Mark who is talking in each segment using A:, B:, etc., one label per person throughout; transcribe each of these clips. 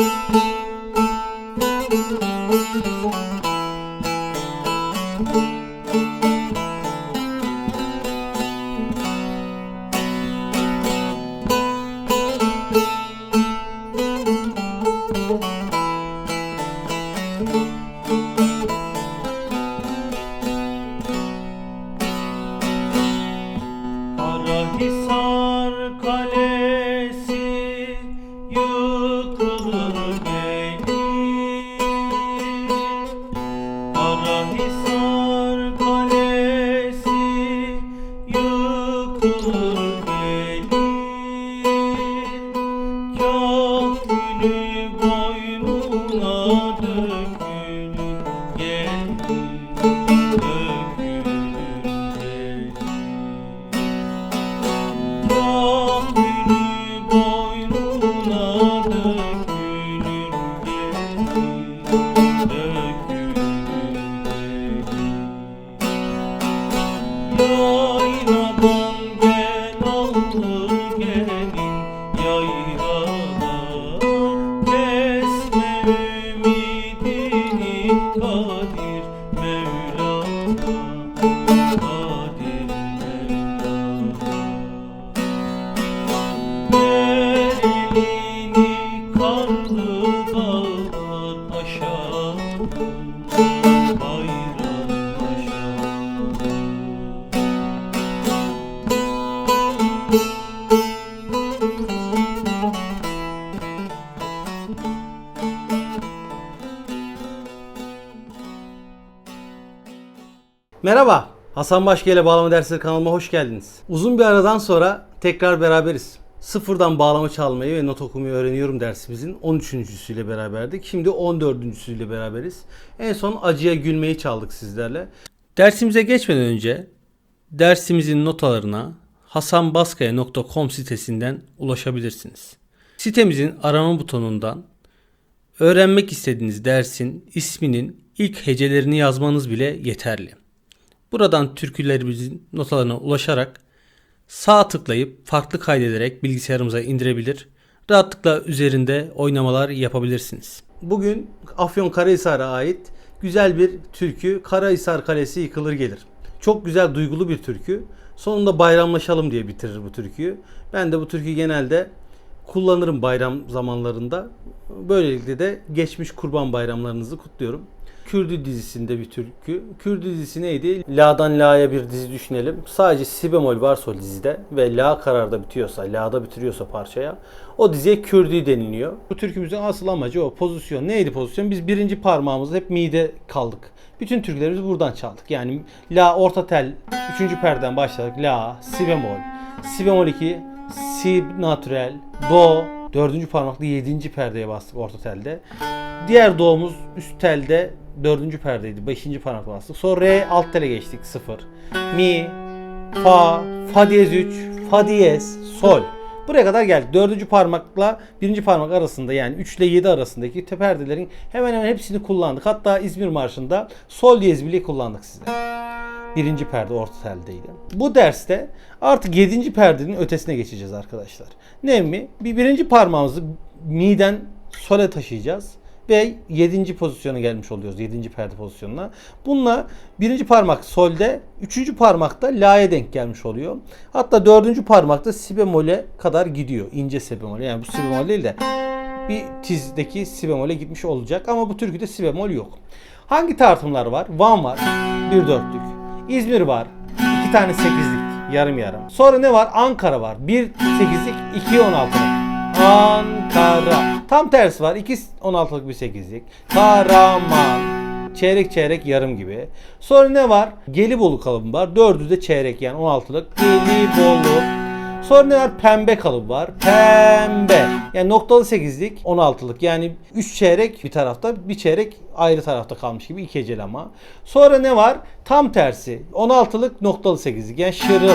A: Karahisar
B: Merhaba, Hasan Başka ile Bağlama Dersleri kanalıma hoş geldiniz. Uzun bir aradan sonra tekrar beraberiz. Sıfırdan bağlama çalmayı ve not okumayı öğreniyorum dersimizin 13.süyle beraberdik. Şimdi 14.süyle beraberiz. En son acıya gülmeyi çaldık sizlerle. Dersimize geçmeden önce dersimizin notalarına hasanbaskaya.com sitesinden ulaşabilirsiniz. Sitemizin arama butonundan öğrenmek istediğiniz dersin isminin ilk hecelerini yazmanız bile yeterli. Buradan türkülerimizin notalarına ulaşarak sağ tıklayıp farklı kaydederek bilgisayarımıza indirebilir. Rahatlıkla üzerinde oynamalar yapabilirsiniz. Bugün Afyonkarahisar'a ait güzel bir türkü Karahisar Kalesi yıkılır gelir. Çok güzel duygulu bir türkü. Sonunda bayramlaşalım diye bitirir bu türküyü. Ben de bu türküyü genelde kullanırım bayram zamanlarında. Böylelikle de geçmiş kurban bayramlarınızı kutluyorum. Kürdü dizisinde bir türkü. Kürdü dizisi neydi? La'dan La'ya bir dizi düşünelim. Sadece si bemol varsa o dizide ve La kararda bitiyorsa, La'da bitiriyorsa parçaya o diziye Kürdü deniliyor. Bu türkümüzün asıl amacı o pozisyon. Neydi pozisyon? Biz birinci parmağımızda hep mide kaldık. Bütün türkülerimizi buradan çaldık. Yani La orta tel, üçüncü perden başladık. La, si bemol, si bemol 2, si natürel, do, dördüncü parmakla yedinci perdeye bastık orta telde. Diğer doğumuz üst telde dördüncü perdeydi. Beşinci parmak bastık. Sonra re alt tele geçtik. Sıfır. Mi, fa, fa diyez 3, fa diyez, sol. Buraya kadar geldik. Dördüncü parmakla birinci parmak arasında yani 3 ile 7 arasındaki te- perdelerin hemen hemen hepsini kullandık. Hatta İzmir Marşı'nda sol diyez bile kullandık size. Birinci perde orta teldeydi. Bu derste artık yedinci perdenin ötesine geçeceğiz arkadaşlar. Ne mi? Bir birinci parmağımızı miden sole taşıyacağız ve 7. pozisyona gelmiş oluyoruz. 7. perde pozisyonuna. Bununla birinci parmak solde, üçüncü parmakta la'ya denk gelmiş oluyor. Hatta dördüncü parmakta si bemole kadar gidiyor. İnce si bemol. Yani bu si bemol değil de bir tizdeki si bemole gitmiş olacak ama bu türküde si bemol yok. Hangi tartımlar var? Van var. Bir dörtlük. İzmir var. iki tane sekizlik. Yarım yarım. Sonra ne var? Ankara var. Bir sekizlik, iki on altılık. Ankara. Tam tersi var. 2 16'lık bir 8'lik. Karaman. Çeyrek çeyrek yarım gibi. Sonra ne var? Gelibolu kalıbı var. Dördü de çeyrek yani 16'lık. Gelibolu. Sonra ne var? Pembe kalıbı var. Pembe. Yani noktalı 8'lik 16'lık. Yani 3 çeyrek bir tarafta, bir çeyrek ayrı tarafta kalmış gibi iki heceli ama. Sonra ne var? Tam tersi. 16'lık noktalı 8'lik. Yani şırıl.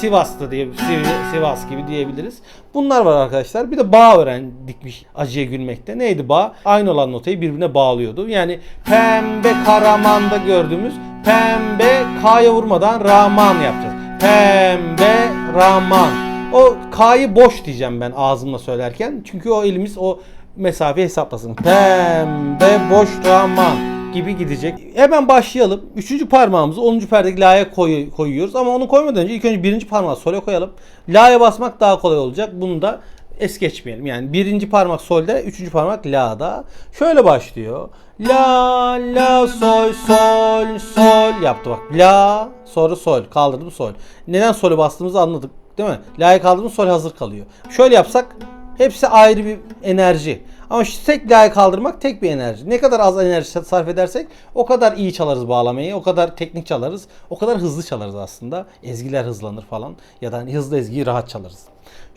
B: Sivas'ta diye Siv- Sivas gibi diyebiliriz. Bunlar var arkadaşlar. Bir de bağ öğrendikmiş acıya gülmekte. Neydi bağ? Aynı olan notayı birbirine bağlıyordu. Yani pembe karamanda gördüğümüz pembe K'ya vurmadan Rahman yapacağız. Pembe Rahman. O K'yı boş diyeceğim ben ağzımla söylerken. Çünkü o elimiz o mesafeyi hesaplasın. Pembe boş Rahman gibi gidecek. Hemen başlayalım. Üçüncü parmağımızı 10. perdeki la'ya koy- koyuyoruz. Ama onu koymadan önce ilk önce birinci parmağı sol'e koyalım. La'ya basmak daha kolay olacak. Bunu da es geçmeyelim. Yani birinci parmak sol'de, üçüncü parmak la'da. Şöyle başlıyor. La, la, sol, sol, sol yaptı bak. La, sonra sol. Kaldırdım sol. Neden sol'e bastığımızı anladık. Değil mi? La'ya kaldırdım sol hazır kalıyor. Şöyle yapsak hepsi ayrı bir enerji. Ama şu tek la'yı kaldırmak tek bir enerji. Ne kadar az enerji sarf edersek o kadar iyi çalarız bağlamayı, o kadar teknik çalarız, o kadar hızlı çalarız aslında. Ezgiler hızlanır falan ya da hani hızlı ezgiyi rahat çalarız.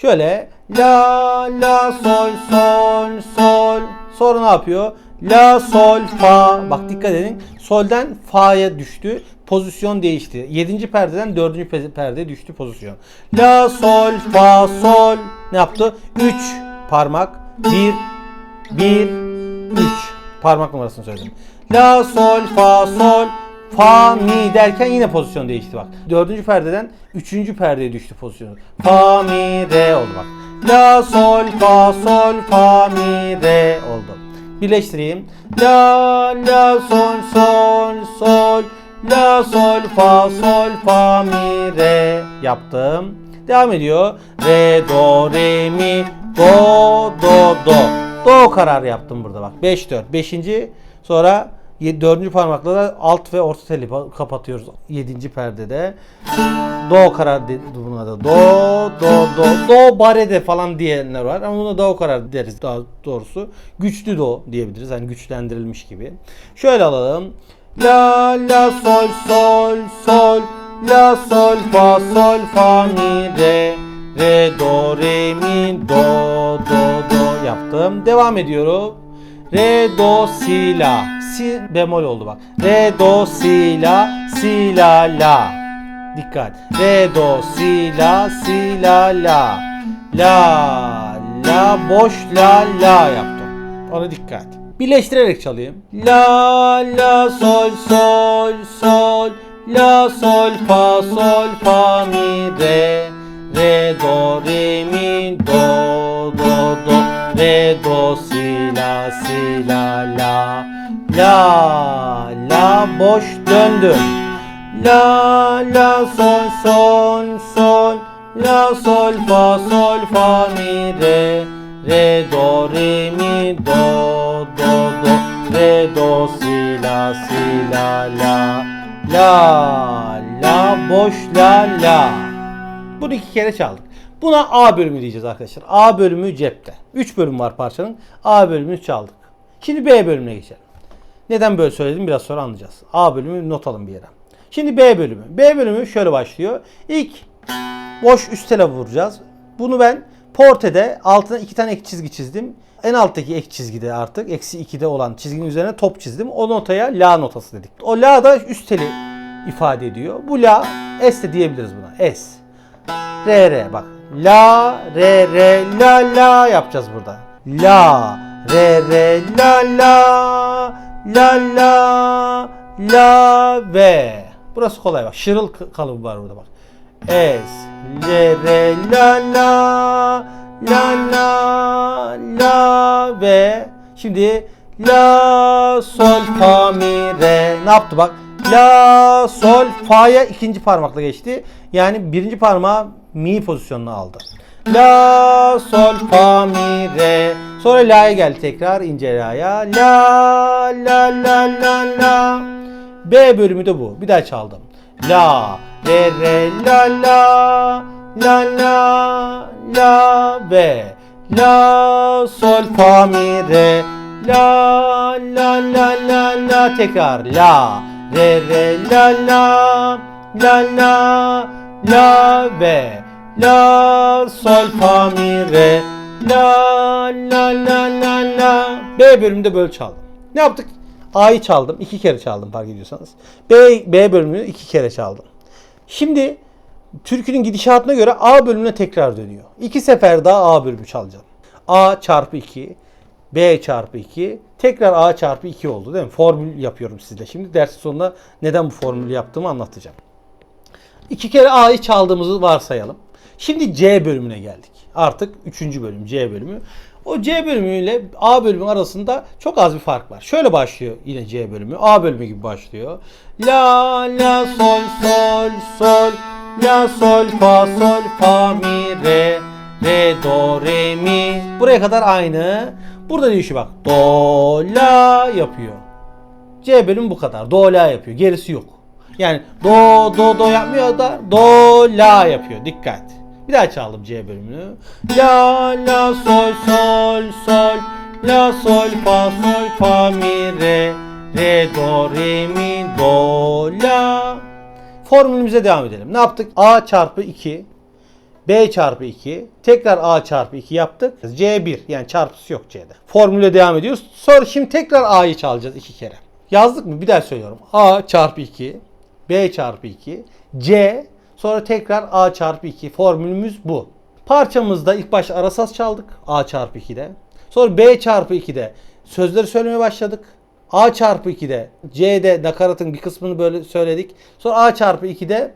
B: Şöyle la la sol sol sol sonra ne yapıyor? La sol fa bak dikkat edin solden fa'ya düştü pozisyon değişti. 7. perdeden 4. pe- perdeye düştü pozisyon. La sol fa sol ne yaptı? 3 parmak 1 1 3 parmak numarasını söyledim. La sol fa sol fa mi derken yine pozisyon değişti bak. Dördüncü perdeden üçüncü perdeye düştü pozisyonu. Fa mi re oldu bak. La sol fa sol fa mi re oldu. Birleştireyim. La la sol sol sol la sol fa sol fa mi re yaptım. Devam ediyor. Re do re mi do do do. Do karar yaptım burada bak. 5 4. 5. sonra 4. parmakla da alt ve orta teli pa- kapatıyoruz 7. perdede. Do karar buna da. Do do do do barede falan diyenler var ama buna do karar deriz daha doğrusu. Güçlü do diyebiliriz. Yani güçlendirilmiş gibi. Şöyle alalım. La la sol sol sol la sol fa sol fa mi re re do re mi do do do yaptım. Devam ediyorum. Re do si la si bemol oldu bak. Re do si la si la la. Dikkat. Re do si la si la la. La la boş la la yaptım. Ona dikkat. Birleştirerek çalayım. La la sol sol sol la sol fa sol fa mi re re do re mi do do do re do si la si la la la la boş döndüm. La la sol sol sol la sol fa sol fa mi re re do re mi do do do re do si la si la la la la boş la la bunu iki kere çaldık. Buna A bölümü diyeceğiz arkadaşlar. A bölümü cepte. 3 bölüm var parçanın. A bölümünü çaldık. Şimdi B bölümüne geçelim. Neden böyle söyledim biraz sonra anlayacağız. A bölümü not alın bir yere. Şimdi B bölümü. B bölümü şöyle başlıyor. İlk boş üst tele vuracağız. Bunu ben portede altına iki tane ek çizgi çizdim. En alttaki ek çizgide artık eksi 2'de olan çizginin üzerine top çizdim. O notaya la notası dedik. O la da üst teli ifade ediyor. Bu la S de diyebiliriz buna. S. Re re bak. La re re la la yapacağız burada. La re re la la la la la ve. Burası kolay bak. Şırıl kalıbı var burada bak. Es le re la la la la la ve şimdi la sol fa mi re ne yaptı bak la sol fa'ya ikinci parmakla geçti yani birinci parmağı mi pozisyonuna aldı la sol fa mi re. Sonra la'ya geldi tekrar ince la'ya. La la la la la. B bölümü de bu. Bir daha çaldım. La re re la la. La la la ve la sol fa mi re. La la la la la. Tekrar. La re re la la. La la la ve la sol fa mi re la la la la la B bölümünde böyle çaldım. Ne yaptık? A'yı çaldım. iki kere çaldım fark ediyorsanız. B, B bölümünü iki kere çaldım. Şimdi türkünün gidişatına göre A bölümüne tekrar dönüyor. İki sefer daha A bölümü çalacağım. A çarpı 2, B çarpı 2, tekrar A çarpı 2 oldu değil mi? Formül yapıyorum sizle. Şimdi dersin sonunda neden bu formülü yaptığımı anlatacağım. İki kere A'yı çaldığımızı varsayalım. Şimdi C bölümüne geldik. Artık üçüncü bölüm C bölümü. O C bölümüyle A bölümü arasında çok az bir fark var. Şöyle başlıyor yine C bölümü. A bölümü gibi başlıyor. La la sol sol sol la sol fa sol fa mi re re do re mi. Buraya kadar aynı. Burada değişiyor bak. Do la yapıyor. C bölümü bu kadar. Do la yapıyor. Gerisi yok. Yani do do do yapmıyor da do la yapıyor. Dikkat. Bir daha çaldım C bölümünü. La la sol sol sol la sol fa sol fa mi re re do re mi do la. Formülümüze devam edelim. Ne yaptık? A çarpı 2 B çarpı 2 tekrar A çarpı 2 yaptık. C1 yani çarpısı yok C'de. Formüle devam ediyoruz. Sonra şimdi tekrar A'yı çalacağız iki kere. Yazdık mı? Bir daha söylüyorum. A çarpı 2 B çarpı 2 C sonra tekrar A çarpı 2 formülümüz bu. Parçamızda ilk başta arasaz çaldık A çarpı 2'de. Sonra B çarpı 2'de sözleri söylemeye başladık. A çarpı 2'de C'de nakaratın bir kısmını böyle söyledik. Sonra A çarpı 2'de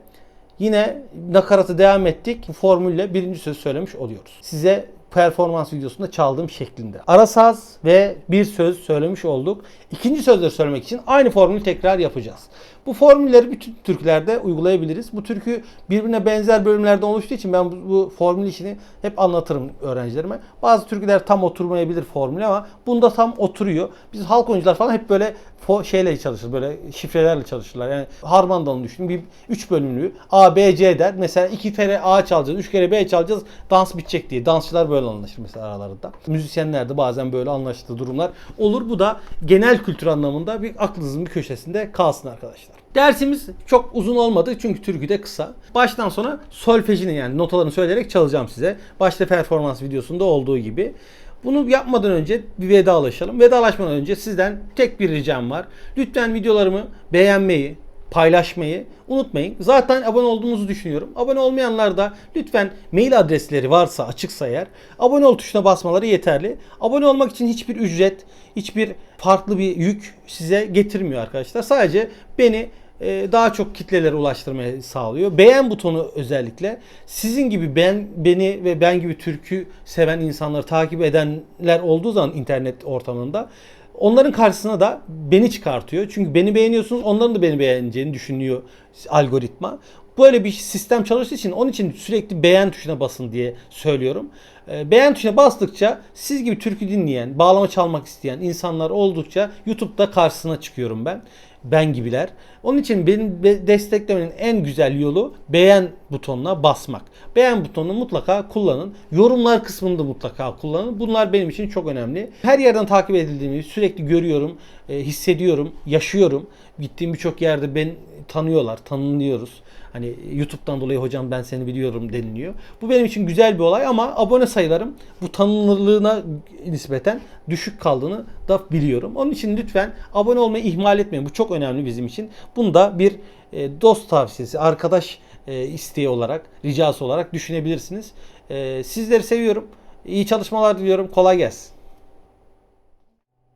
B: Yine nakaratı devam ettik. Bu formülle birinci sözü söylemiş oluyoruz. Size performans videosunda çaldığım şeklinde. Arasaz ve bir söz söylemiş olduk. İkinci sözleri söylemek için aynı formülü tekrar yapacağız. Bu formülleri bütün türkülerde uygulayabiliriz. Bu türkü birbirine benzer bölümlerden oluştuğu için ben bu, bu formül işini hep anlatırım öğrencilerime. Bazı türküler tam oturmayabilir formüle ama bunda tam oturuyor. Biz halk oyuncular falan hep böyle şeyle çalışır. Böyle şifrelerle çalışırlar. Yani harmandalı düşünün. Bir 3 bölümlü A, B, C der. Mesela 2 kere A çalacağız, 3 kere B çalacağız. Dans bitecek diye. Dansçılar böyle anlaşır mesela aralarında. Müzisyenler de bazen böyle anlaştığı durumlar olur. Bu da genel kültür anlamında bir aklınızın bir köşesinde kalsın arkadaşlar. Dersimiz çok uzun olmadı çünkü türkü de kısa. Baştan sona solfejini yani notalarını söyleyerek çalacağım size. Başta performans videosunda olduğu gibi. Bunu yapmadan önce bir vedalaşalım. Vedalaşmadan önce sizden tek bir ricam var. Lütfen videolarımı beğenmeyi, paylaşmayı unutmayın. Zaten abone olduğunuzu düşünüyorum. Abone olmayanlar da lütfen mail adresleri varsa açıksa eğer abone ol tuşuna basmaları yeterli. Abone olmak için hiçbir ücret, hiçbir farklı bir yük size getirmiyor arkadaşlar. Sadece beni e, daha çok kitlelere ulaştırmaya sağlıyor. Beğen butonu özellikle sizin gibi ben beni ve ben gibi türkü seven insanları takip edenler olduğu zaman internet ortamında onların karşısına da beni çıkartıyor. Çünkü beni beğeniyorsunuz onların da beni beğeneceğini düşünüyor algoritma. Böyle bir sistem çalıştığı için onun için sürekli beğen tuşuna basın diye söylüyorum. Ee, Beğen tuşuna bastıkça siz gibi türkü dinleyen, bağlama çalmak isteyen insanlar oldukça YouTube'da karşısına çıkıyorum ben. Ben gibiler. Onun için benim be- desteklemenin en güzel yolu beğen butonuna basmak. Beğen butonunu mutlaka kullanın. Yorumlar kısmını da mutlaka kullanın. Bunlar benim için çok önemli. Her yerden takip edildiğimi sürekli görüyorum, e, hissediyorum, yaşıyorum. Gittiğim birçok yerde ben tanıyorlar, tanınıyoruz. Hani YouTube'dan dolayı hocam ben seni biliyorum deniliyor. Bu benim için güzel bir olay ama abone sayılarım bu tanınırlığına nispeten düşük kaldığını da biliyorum. Onun için lütfen abone olmayı ihmal etmeyin. Bu çok önemli bizim için. Bunu da bir e, dost tavsiyesi, arkadaş e, isteği olarak, ricası olarak düşünebilirsiniz. E, sizleri seviyorum. İyi çalışmalar diliyorum. Kolay gelsin.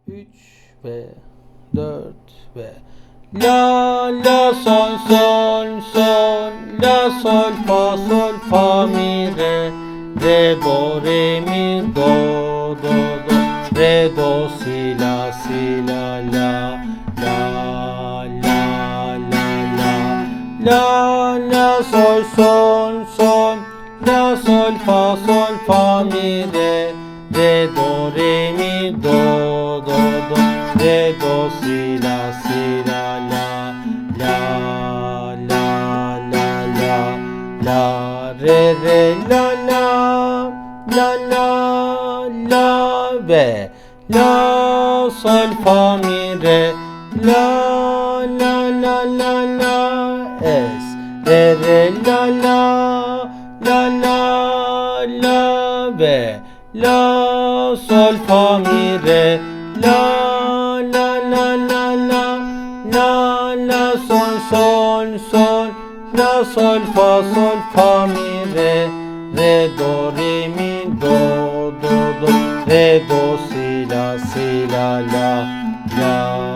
B: 3 ve 4 ve La la sol sol sol la sol fa sol fa mi re re do re mi do do do re do si la la la sol sol sol. La sol fa sol fa mi re. Re do re mi do do do. Re do si la si la la. La la la la. La re re la la. La la la ve la sol fa mi re. La la la la la es re re la la la la la ve la sol fa mi re la la la la la la la sol sol sol la sol fa sol fa mi re re do re mi do do do re do si la si la la la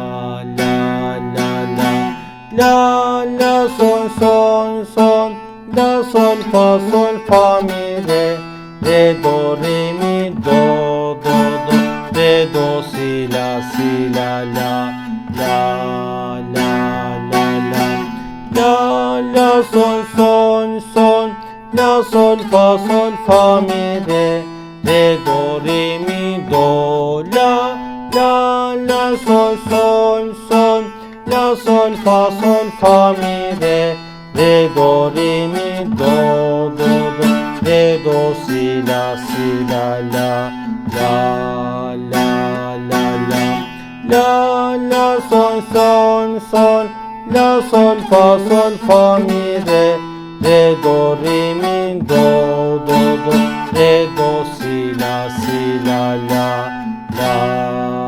B: La la sol sol sol La sol fa sol fa mi re Re do re mi do do do Re do si la si la la La la la la. La la sol sol sol La sol fa sol fa mi re Re do re mi do La la la sol sol sol la sol fa sol fa mi re re do re mi do do do. Re do si la si la la la la la la. La la sol sol sol. La sol fa sol fa mi re re do re mi do do do. Re do si la si la la